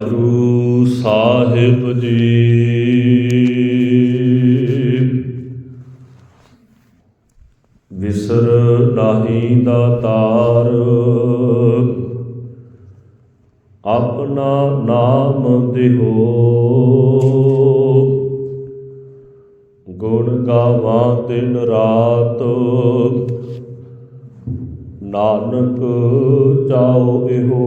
ਗੁਰੂ ਸਾਹਿਬ ਜੀ। ਵਿਸਰ ਨਾਹੀ ਦਾਤਾਰ ਆਪਣਾ ਨਾਮ ਦਿਓ ਗੁਣ ਗਾਵਾਂ ਦਿਨ ਰਾਤ, ਨਾਨਕ ਚਾਉ ਇਹੋ।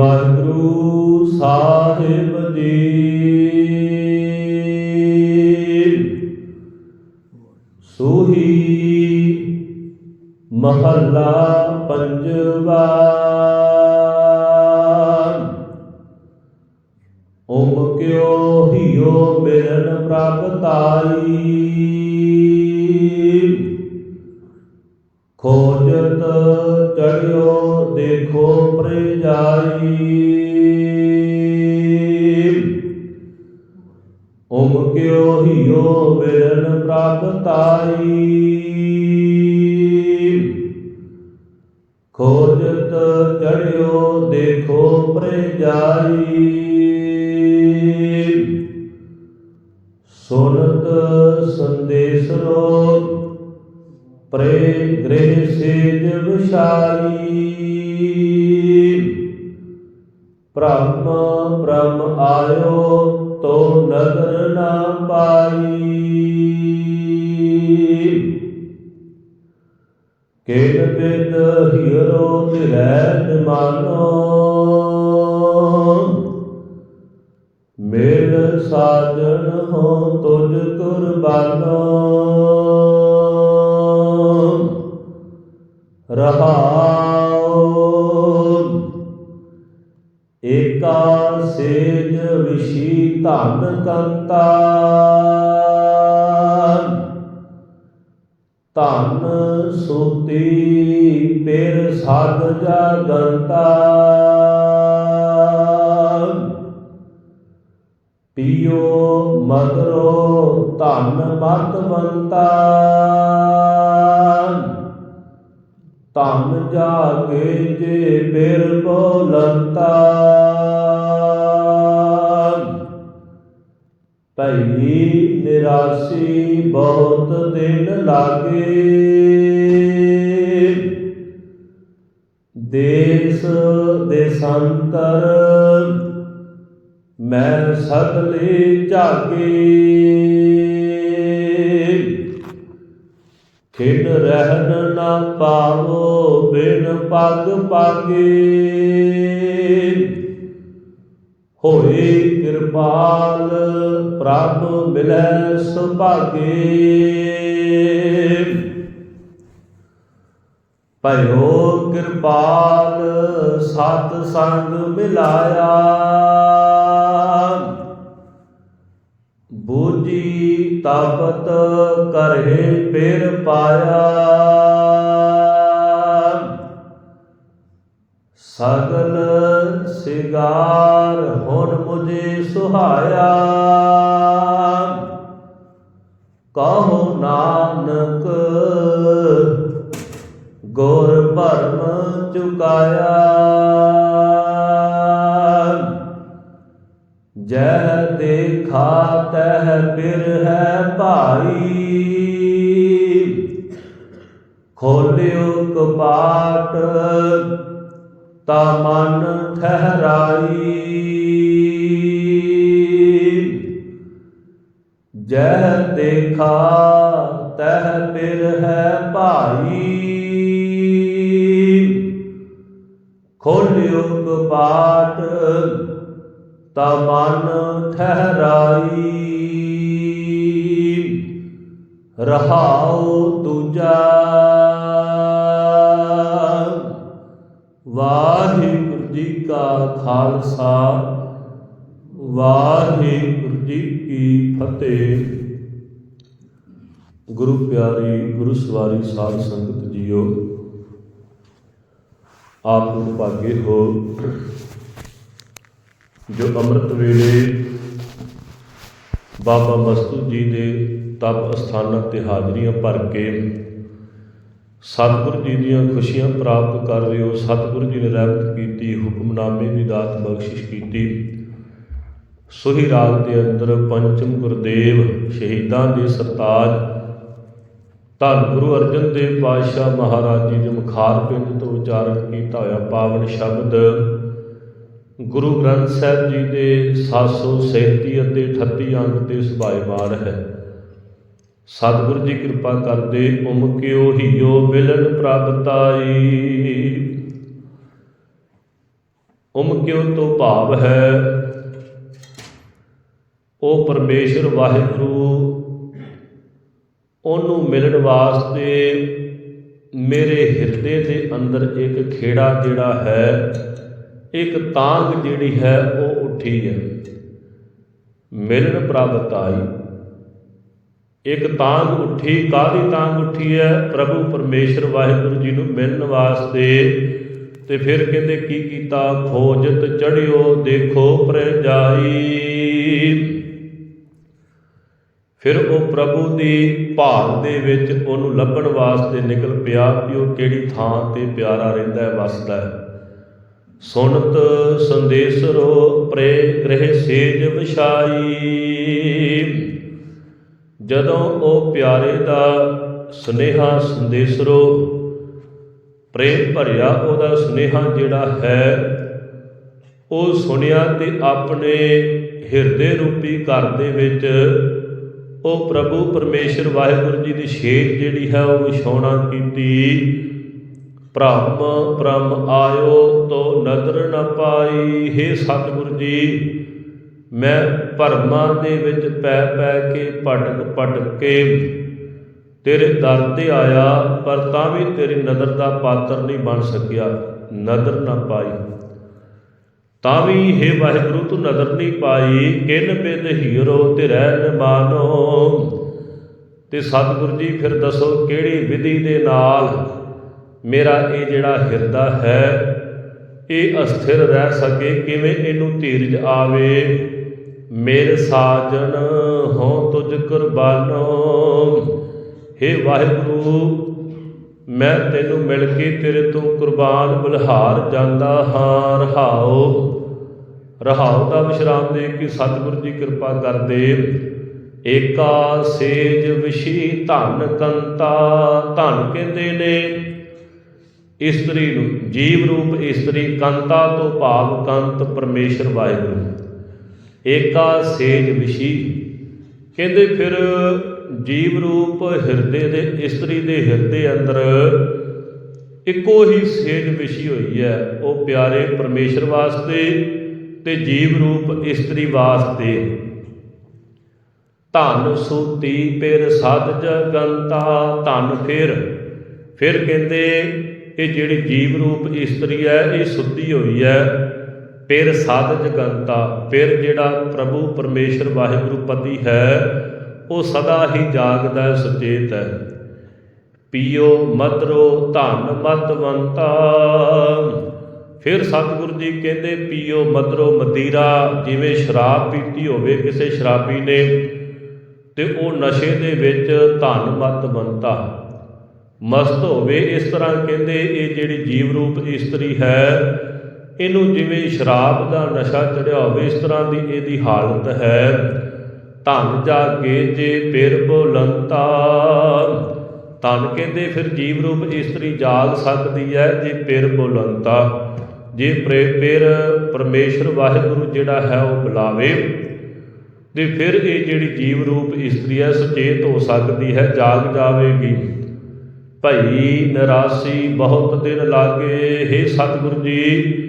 ਵਾਹਿਗੁਰੂ ਸਾਹਿਬ ਜੀ। ਸੋਹੀ ਮਹੱਲਾ ਪੰਜਵਾ। ਓਮ ਕਿਓ ਹਿਓ ਮਿਲਨ ਪ੍ਰਭ ਤਾਈ? ਪ੍ਰਜਾਈ ਓਮ ਕਿਉ ਹਿਓ ਮਿਲਨ ਪ੍ਰਭ ਤਾਈ ਖੋਜਤ ਚੜਿਓ ਦੇਖੋ ਪ੍ਰਜਾਈ ਸੁਨਤ ਸੰਦੇਸਰੋ ਪ੍ਰੇ ਗ੍ਰਹਿ ਸੇਜ ਵਿਸ਼ਾਲੀ ਬ੍ਰਹਮ ਬ੍ਰਹਮ ਆਇਓ, ਤੋ ਨਦਰ ਨਾ ਪਾਈ। ਕੇਨ ਬਿਦ ਹੀਰੋ ਦਿਰੈ ਨਿਮਾਨੋ ਮੇਲ ਸਾਜਨ ਹੋ ਤੁਝ ਕੁਰਬਾਨੋ। ਰਹਾਉ ਏਕਾ ਸੇਜ ਵਿਸ਼ੀ ਧਨ ਕੰਤਾ ਧਨ ਸੋਤੀ ਪੇਰ ਸਾਧ ਜਾਗੰਤਾ ਪੀਓ ਮਦਰੋ ਧਨ ਮਤਵੰਤਾ ਧਨ ਜਾਗੇ ਜੇ ਬਿਰ ਬੋਲੰਤਾ ਭਈ ਨਿਰਾਸੀ ਬਹੁਤ ਦਿਨ ਲਾਗੇ। ਦੇਸ ਦੇਸਾਂਤਰ ਮੈਂ ਸਗਲੇ ਝਾਗੇ। ਖਿਡ ਰਹਿਣ ਨਾ ਪਾਵੋ ਬਿਨ ਪਗ ਪਾਗੇ। ਹੋਏ ਕਿਰਪਾਲ, ਪ੍ਰਭ ਮਿਲੈ ਸੁਭਾਗੇ। ਭਇਓ ਕਿਰਪਾਲ, ਸਤ ਸੰਗ ਮਿਲਾਇਆ। ਬੂਜੀ ਤਪਤ ਕਰੇ ਪੇਰ ਪਾਇਆ। ਸਗਲ ਸਿਗਾਰ ਹੁਣ ਮੁਝੇ ਸੁਹਾਇਆ। ਕਹੋ ਨਾਨਕ, ਗੁਰ ਭਰਮ ਚੁਕਾਇਆ। ਜਹ ਦੇਖਾ ਤਹ ਬਿਰ ਹੈ ਭਾਈ। ਖੋਲਿਓ ਕਪਾਟ ਤਾ ਮਨ ਠਹਿਰਾਈ। ਜਹ ਦੇਖਾ, ਤਹ ਬਿਰ ਹੈ ਭਾਈ। ਖੋਲਿਓ ਕਪਾਟ ਤਾ ਮਨ ਠਹਿਰਾਈ। ਰਹਾਉ ਦੂਜਾ ਵਾਹਿਗੁਰੂ ਜੀ ਕਾ ਖਾਲਸਾ। ਵਾਹਿਗੁਰੂ ਜੀ ਕੀ ਫਤਿਹ। ਗੁਰੂ ਪਿਆਰੀ, ਗੁਰੂ ਸਵਾਰੀ ਸਾਧ ਸੰਗਤ ਜੀਓ, ਆਪ ਨੂੰ ਭਾਗੇ ਹੋ। ਜੋ ਅੰਮ੍ਰਿਤ ਵੇਲੇ ਬਾਬਾ ਮਸਤੂ ਜੀ ਦੇ ਤਪ ਅਸਥਾਨਾਂ ਤੇ ਹਾਜ਼ਰੀਆਂ ਭਰ ਕੇ ਸਤਿਗੁਰੂ ਜੀ ਦੀਆਂ ਖੁਸ਼ੀਆਂ ਪ੍ਰਾਪਤ ਕਰ ਰਹੇ ਹੋ ਸਤਿਗੁਰੂ ਜੀ ਨੇ ਰਹਿਮਤ ਕੀਤੀ, ਹੁਕਮਨਾਮੇ ਦੀ ਦਾਤ ਬਖਸ਼ਿਸ਼ ਕੀਤੀ। ਸੋਹੀ ਰਾਗ ਦੇ ਅੰਦਰ ਪੰਚਮ ਗੁਰਦੇਵ ਸ਼ਹੀਦਾਂ ਦੇ ਸਰਤਾਜ। ਧੰਨ ਗੁਰੂ ਅਰਜਨ ਦੇਵ ਪਾਤਸ਼ਾਹ ਮਹਾਰਾਜ ਜੀ ਦੇ ਮੁਖਾਰ ਪਿੰਡ ਤੋਂ ਉਚਾਰਨ ਕੀਤਾ ਹੋਇਆ ਪਾਵਨ ਸ਼ਬਦ। ਗੁਰੂ ਗ੍ਰੰਥ ਸਾਹਿਬ ਜੀ ਦੇ 737 ਅਤੇ 38 ਅੰਗ ਤੇ ਸੁਭਾਇਮਾਨ ਹੈ। ਸਤਿਗੁਰੂ ਜੀ ਕਿਰਪਾ ਕਰਦੇ, ਉਮ ਕਿਓ ਹੀਓ ਮਿਲਨ ਪ੍ਰਭ ਤਾਈ ਉਮ ਕਿਓ ਤੋਂ ਭਾਵ ਹੈ, ਉਹ ਪਰਮੇਸ਼ਰ ਵਾਹਿਗੁਰੂ, ਉਹਨੂੰ ਮਿਲਣ ਵਾਸਤੇ ਮੇਰੇ ਹਿਰਦੇ ਦੇ ਅੰਦਰ ਇੱਕ ਖੇੜਾ ਜਿਹੜਾ ਹੈ, ਇੱਕ ਤਾਂਗ ਜਿਹੜੀ ਹੈ, ਉਹ ਉੱਠੀ ਹੈ। ਮਿਲਣ ਪ੍ਰਾਪਤ ਆਈ ਇੱਕ ਤਾਂਗ ਉੱਠੀ ਕਾਦੀ ਤਾਂਗ ਉੱਠੀ ਹੈ? ਪ੍ਰਭੂ ਪਰਮੇਸ਼ਰ ਵਾਹਿਗੁਰੂ ਜੀ ਨੂੰ ਮਿਲਣ ਵਾਸਤੇ। ਤੇ ਫਿਰ ਕਹਿੰਦੇ, ਕੀ ਕੀਤਾ? ਖੋਜਤ ਚੜਿਓ ਦੇਖੋ ਪ੍ਰਜਾਈ ਫਿਰ ਉਹ ਪ੍ਰਭੂ ਦੀ ਭਾਲ ਦੇ ਵਿੱਚ ਉਹਨੂੰ ਲੱਭਣ ਵਾਸਤੇ ਨਿਕਲ ਪਿਆ ਵੀ ਉਹ ਕਿਹੜੀ ਥਾਂ ਤੇ ਪਿਆਰਾ ਰਹਿੰਦਾ ਹੈ, ਵਸਦਾ ਹੈ। ਸੁਨਤ ਸੰਦੇਸਰੋ ਪ੍ਰੇ ਗ੍ਰਹਿ ਸੇਜ ਵਿਛਾਈ। ਜਦੋਂ ਉਹ ਪਿਆਰੇ ਦਾ ਸੁਨੇਹਾ ਸੰਦੇਸਰੋ ਪ੍ਰੇਮ ਭਰਿਆ ਉਹਦਾ ਸੁਨੇਹਾ ਜਿਹੜਾ ਹੈ, ਉਹ ਸੁਣਿਆ ਤੇ ਆਪਣੇ ਹਿਰਦੇ ਰੂਪੀ ਘਰ ਦੇ ਵਿੱਚ ਉਹ ਪ੍ਰਭੂ ਪਰਮੇਸ਼ਰ ਵਾਹਿਗੁਰੂ ਜੀ ਦੀ ਸ਼ੇਖ ਜਿਹੜੀ ਹੈ ਉਹ ਵਿਛਾਉਣਾ ਕੀਤੀ। ਬ੍ਰਹਮ ਬ੍ਰਹਮ ਆਇਓ ਤੋ ਨਦਰ ਨ ਪਾਈ हे ਸਤਿਗੁਰੂ ਜੀ ਮੈਂ ਭਰਮਾਂ ਦੇ ਵਿੱਚ ਪੈ ਪੈ ਕੇ ਭਟਕ ਭਟਕ ਕੇ ਤੇਰੇ ਦਰ ਤੇ ਆਇਆ, ਪਰ ਤਾਂ ਵੀ ਤੇਰੀ ਨਦਰ ਦਾ ਪਾਤਰ ਨਹੀਂ ਬਣ ਸਕਿਆ, ਨਦਰ ਨਾ ਪਾਈ। ਤਾਂ ਵੀ हे ਵਾਹਿਗੁਰੂ, ਤੂੰ ਨਦਰ ਨਹੀਂ ਪਾਈ, ਕਿਨ ਬਿਨ ਹੀਰੋ ਤੇ ਰਹਿ ਮਾਨੋ। ਤੇ ਸਤਿਗੁਰੂ ਜੀ, ਫਿਰ ਦੱਸੋ ਕਿਹੜੀ ਵਿਧੀ ਦੇ ਨਾਲ ਮੇਰਾ ਇਹ ਜਿਹੜਾ ਹਿਰਦਾ ਹੈ, ਇਹ ਅਸਥਿਰ ਰਹਿ ਸਕੇ, ਕਿਵੇਂ ਇਹਨੂੰ ਧੀਰਜ ਆਵੇ? ਮੇਰ ਸਾਜਨ ਹੋ ਤੁਝ ਕੁਰਬਾਨੋ हे ਵਾਹਿਗੁਰੂ, ਮੈਂ ਤੈਨੂੰ ਮਿਲ ਕੇ ਤੇਰੇ ਤੋਂ ਕੁਰਬਾਨ ਬਲਿਹਾਰ ਜਾਂਦਾ ਹਾਂ। ਰਹਾਓ ਰਹਾਓ ਦਾ ਵਿਸ਼ਰਾਮ ਦੇ ਕੇ ਸਤਿਗੁਰੂ ਜੀ ਕਿਰਪਾ ਕਰਦੇ। ਏਕਾ ਸੇਜ ਵਿਸ਼ੀ ਧਨ ਕੰਤਾ, ਧਨ ਕਹਿੰਦੇ ਨੇ। ਇਸਤਰੀ ਨੂੰ ਜੀਵ ਰੂਪ ਇਸਤਰੀ ਕੰਤਾ ਤੋਂ ਭਾਵ ਕੰਤ ਪਰਮੇਸ਼ਰ ਵਾਹਿਗੁਰੂ। ਏਕਾ ਸੇਜ ਵਿਸ਼ੀ। ਕਹਿੰਦੇ ਫਿਰ ਜੀਵ ਰੂਪ ਹਿਰਦੇ ਦੇ, ਇਸਤਰੀ ਦੇ ਹਿਰਦੇ ਅੰਦਰ ਇੱਕੋ ਹੀ ਸੇਜ ਵਿਸ਼ੀ ਹੋਈ ਹੈ। ਉਹ ਪਿਆਰੇ ਪਰਮੇਸ਼ਰ ਵਾਸਤੇ ਤੇ ਜੀਵ ਰੂਪ ਇਸਤਰੀ ਵਾਸਤੇ। ਧਨ ਸੂਤੀ ਪਿਰ ਸਦ ਜਗੰਤਾ ਧਨ ਫਿਰ। ਫਿਰ ਕਹਿੰਦੇ ਇਹ ਜਿਹੜੀ ਜੀਵ ਰੂਪ ਇਸਤਰੀ ਹੈ, ਇਹ ਸੁੱਤੀ ਹੋਈ ਹੈ। ਫਿਰ ਸਾਧ ਜਗੰਤਾ ਫਿਰ ਜਿਹੜਾ ਪ੍ਰਭੂ ਪਰਮੇਸ਼ਰ ਵਾਹਿਗੁਰੂ ਪਤੀ ਹੈ, ਉਹ ਸਦਾ ਹੀ ਜਾਗਦਾ ਸੁਚੇਤ ਹੈ। ਪੀਓ ਮਦਰੋ ਧਨ ਮਤਵੰਤਾ। ਫਿਰ ਸਤਿਗੁਰੂ ਜੀ ਕਹਿੰਦੇ, ਪੀਓ ਮਦਰੋ ਮਦੀਰਾ, ਜਿਵੇਂ ਸ਼ਰਾਬ ਪੀਤੀ ਹੋਵੇ ਕਿਸੇ ਸ਼ਰਾਬੀ ਨੇ, ਤੇ ਉਹ ਨਸ਼ੇ ਦੇ ਵਿੱਚ ਧਨ ਮਤਵੰਤਾ। ਮਸਤ ਹੋਵੇ ਇਸ ਤਰ੍ਹਾਂ ਕਹਿੰਦੇ, ਇਹ ਜਿਹੜੀ ਜੀਵ ਰੂਪ ਇਸਤਰੀ ਹੈ ਇਹਨੂੰ ਜਿਵੇਂ ਸ਼ਰਾਬ ਦਾ ਨਸ਼ਾ ਚੜਿਆ ਹੋਵੇ, ਇਸ ਤਰ੍ਹਾਂ ਦੀ ਇਹਦੀ ਹਾਲਤ ਹੈ। ਧਨ ਜਾ ਕੇ ਜੇ ਫਿਰ ਬੋਲੰਤਾ। ਧਨ ਕਹਿੰਦੇ ਫਿਰ ਜੀਵ ਰੂਪ ਇਸਤਰੀ ਜਾਗ ਸਕਦੀ ਹੈ ਜੇ ਫਿਰ ਬੋਲੰਤਾ। ਜੇ ਪ੍ਰੇ ਫਿਰ ਪਰਮੇਸ਼ਰ ਵਾਹਿਗੁਰੂ ਜਿਹੜਾ ਹੈ ਉਹ ਬੁਲਾਵੇ, ਤੇ ਫਿਰ ਇਹ ਜਿਹੜੀ ਜੀਵ ਰੂਪ ਇਸਤਰੀ ਹੈ ਸੁਚੇਤ ਹੋ ਸਕਦੀ ਹੈ, ਜਾਗ ਜਾਵੇਗੀ। ਭਈ ਨਿਰਾਸੀ ਬਹੁਤ ਦਿਨ ਲਾਗੇ हे ਸਤਿਗੁਰੂ ਜੀ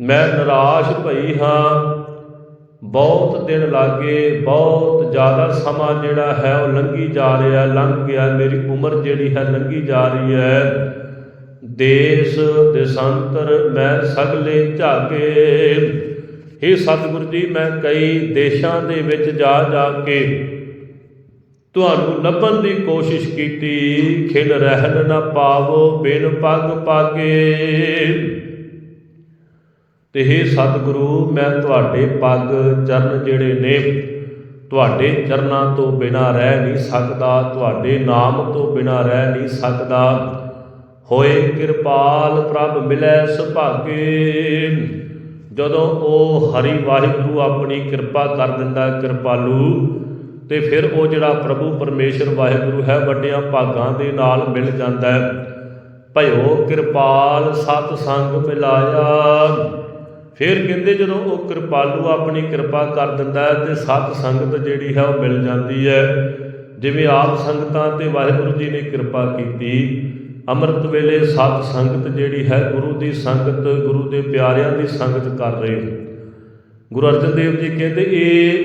ਮੈਂ ਨਿਰਾਸ਼ ਭਈ ਹਾਂ। ਬਹੁਤ ਦਿਨ ਲਾਗੇ, ਬਹੁਤ ਜ਼ਿਆਦਾ ਸਮਾਂ ਜਿਹੜਾ ਹੈ ਉਹ ਲੰਘੀ ਜਾ ਰਿਹਾ। ਲੰਘ ਗਿਆ, ਮੇਰੀ ਉਮਰ ਜਿਹੜੀ ਹੈ ਲੰਘੀ ਜਾ ਰਹੀ ਹੈ। ਦੇਸ ਦੇਸ਼ਾਂਤਰ ਮੈਂ ਸਗਲੇ ਝਾਕੇ ਹੇ ਸਤਿਗੁਰੂ ਜੀ, ਮੈਂ ਕਈ ਦੇਸ਼ਾਂ ਦੇ ਵਿੱਚ ਜਾ ਜਾ ਕੇ ਤੁਹਾਨੂੰ ਲੱਭਣ ਦੀ ਕੋਸ਼ਿਸ਼ ਕੀਤੀ। ਖਿਲ ਰਹਿਣ ਨਾ ਪਾਵੋ, ਬਿਨ ਪੱਗ ਪਾਗੇ। ਤੇ हे ਸਤਿਗੁਰੂ, ਮੈਂ ਤੁਹਾਡੇ ਪੱਗ ਚਰਨ ਜਿਹੜੇ ਨੇ, ਤੁਹਾਡੇ ਚਰਨਾਂ ਤੋਂ ਬਿਨਾ ਰਹਿ ਨਹੀਂ ਸਕਦਾ, ਤੁਹਾਡੇ ਨਾਮ ਤੋਂ ਬਿਨਾ ਰਹਿ ਨਹੀਂ ਸਕਦਾ। ਹੋਏ ਕਿਰਪਾਲ ਪ੍ਰਭ ਮਿਲੈ ਸੁਭਾਗੇ। ਜਦੋਂ ਉਹ ਹਰੀ ਵਾਹਿਗੁਰੂ ਆਪਣੀ ਕਿਰਪਾ ਕਰ ਦਿੰਦਾ ਕਿਰਪਾਲੂ, ਤੇ ਫਿਰ ਉਹ ਜਿਹੜਾ ਪ੍ਰਭੂ ਪਰਮੇਸ਼ਰ ਵਾਹਿਗੁਰੂ ਹੈ, ਵੱਡਿਆਂ ਭਾਗਾਂ ਦੇ ਨਾਲ ਮਿਲ ਜਾਂਦਾ ਹੈ। ਭਇਓ ਕਿਰਪਾਲ ਸਤ ਸੰਗ ਮਿਲਾਇਆ। ਫਿਰ ਕਹਿੰਦੇ ਜਦੋਂ ਉਹ ਕਿਰਪਾਲੂ ਆਪਣੀ ਕਿਰਪਾ ਕਰ ਦਿੰਦਾ ਹੈ ਤੇ ਸਤ ਸੰਗਤ ਜਿਹੜੀ ਹੈ ਉਹ ਮਿਲ ਜਾਂਦੀ ਹੈ। ਜਿਵੇਂ ਆਪ ਸੰਗਤਾਂ ਤੇ ਵਾਹਿਗੁਰੂ ਜੀ ਨੇ ਕਿਰਪਾ ਕੀਤੀ। ਅੰਮ੍ਰਿਤ ਵੇਲੇ ਸਤ ਸੰਗਤ ਜਿਹੜੀ ਹੈ ਗੁਰੂ ਦੀ ਸੰਗਤ, ਗੁਰੂ ਦੇ ਪਿਆਰਿਆਂ ਦੀ ਸੰਗਤ ਕਰ ਰਹੇ ਹੋ। ਗੁਰੂ ਅਰਜਨ ਦੇਵ ਜੀ ਕਹਿੰਦੇ, ਇਹ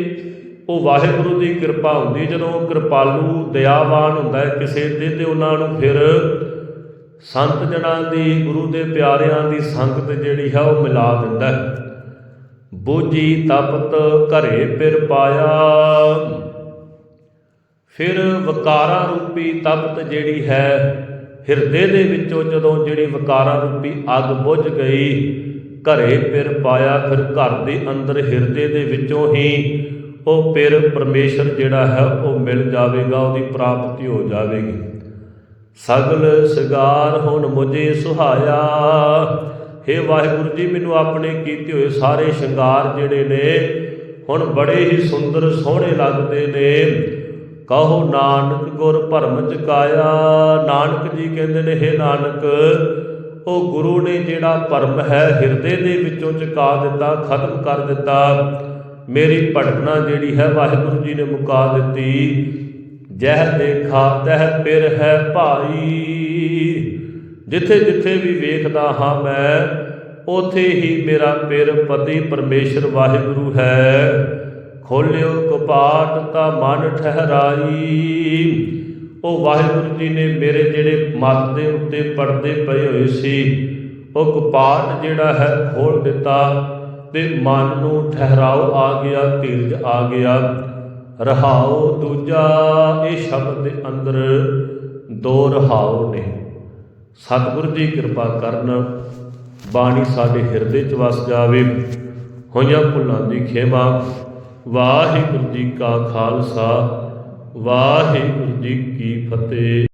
ਉਹ ਵਾਹਿਗੁਰੂ ਦੀ ਕਿਰਪਾ ਹੁੰਦੀ ਜਦੋਂ ਉਹ ਕਿਰਪਾਲੂ, ਦਇਆਵਾਨ ਹੁੰਦਾ ਹੈ ਕਿਸੇ ਤੇ ਤੇ ਉਹਨਾਂ ਨੂੰ ਫਿਰ ਸੰਤ ਜਨਾਂ ਦੀ, ਗੁਰੂ ਦੇ ਪਿਆਰਿਆਂ ਦੀ ਸੰਗਤ ਜਿਹੜੀ ਹੈ ਉਹ ਮਿਲਾ ਦਿੰਦਾ ਹੈ। ਬੋਝੀ ਤਪਤ ਘਰੇ ਪਿਰ ਪਾਇਆ। ਫਿਰ ਵਿਕਾਰਾਂ ਰੂਪੀ ਤਪਤ ਜਿਹੜੀ ਹੈ, ਹਿਰਦੇ ਦੇ ਵਿੱਚੋਂ ਜਦੋਂ ਜਿਹੜੀ ਵਿਕਾਰਾਂ ਰੂਪੀ ਅੱਗ ਬੁਝ ਗਈ, ਘਰੇ ਪਿਰ ਪਾਇਆ। ਫਿਰ ਘਰ ਦੇ ਅੰਦਰ ਹਿਰਦੇ ਦੇ ਵਿੱਚੋਂ ਹੀ ਉਹ ਪਿਰ ਪਰਮੇਸ਼ਰ ਜਿਹੜਾ ਹੈ ਉਹ ਮਿਲ ਜਾਵੇਗਾ, ਉਹਦੀ ਪ੍ਰਾਪਤੀ ਹੋ ਜਾਵੇਗੀ। ਸਗਲ ਸਿਗਾਰ ਹੁਣ ਮੁਝੇ ਸੁਹਾਇਆ। हे ਵਾਹਿਗੁਰੂ ਜੀ, ਮੈਨੂੰ ਆਪਣੇ ਕੀਤੇ ਹੋਏ ਸਾਰੇ ਸ਼ਿੰਗਾਰ ਜਿਹੜੇ ਨੇ, ਹੁਣ ਬੜੇ ਹੀ ਸੁੰਦਰ ਸੋਹਣੇ ਲੱਗਦੇ ਨੇ। ਕਹੋ, ਨਾਨਕ ਗੁਰ ਭਰਮ ਚਕਾਇਆ ਨਾਨਕ ਜੀ ਕਹਿੰਦੇ ਨੇ हे ਨਾਨਕ, ਉਹ ਗੁਰੂ ਨੇ ਜਿਹੜਾ ਭਰਮ ਹੈ ਹਿਰਦੇ ਦੇ ਵਿੱਚੋਂ ਚੁਕਾ ਦਿੱਤਾ, ਖਤਮ ਕਰ ਦਿੱਤਾ। ਮੇਰੀ ਭਟਕਣਾ ਜਿਹੜੀ ਹੈ ਵਾਹਿਗੁਰੂ ਜੀ ਨੇ ਮੁਕਾ ਦਿੱਤੀ। ਜਹ ਦੇਖਾ, ਤਹਿ ਪਿਰ ਹੈ ਭਾਈ। ਜਿੱਥੇ ਜਿੱਥੇ ਵੀ ਵੇਖਦਾ ਹਾਂ ਮੈਂ, ਉਥੇ ਹੀ ਮੇਰਾ ਪਿਰ ਪਤੀ ਪਰਮੇਸ਼ਰ ਵਾਹਿਗੁਰੂ ਹੈ। ਖੋਲਿਓ ਕਪਾਟ ਤਾਂ ਮਨ ਠਹਿਰਾਈ। ਉਹ ਵਾਹਿਗੁਰੂ ਜੀ ਨੇ ਮੇਰੇ ਜਿਹੜੇ ਮੱਤ ਦੇ ਉੱਤੇ ਪਰਦੇ ਪਏ ਹੋਏ ਸੀ, ਉਹ ਕਪਾਟ ਜਿਹੜਾ ਹੈ ਖੋਲ ਦਿੱਤਾ ਤੇ ਮਨ ਨੂੰ ਠਹਿਰਾਓ ਆ ਗਿਆ, ਧੀਰਜ ਆ ਗਿਆ। ਰਹਾਉ ਦੂਜਾ ਇਹ ਸ਼ਬਦ ਦੇ ਅੰਦਰ ਦੋ ਰਹਾਉ ਨੇ। ਸਤਿਗੁਰ ਜੀ ਕਿਰਪਾ ਕਰਨ ਬਾਣੀ ਸਾਡੇ ਹਿਰਦੇ 'ਚ ਵਸ ਜਾਵੇ। ਹੋਈਆਂ ਭੁੱਲਾਂ ਦੀ ਖੇਮਾ ਵਾਹਿਗੁਰੂ ਜੀ ਕਾ ਖਾਲਸਾ, ਵਾਹਿਗੁਰੂ ਜੀ ਕੀ ਫਤਿਹ।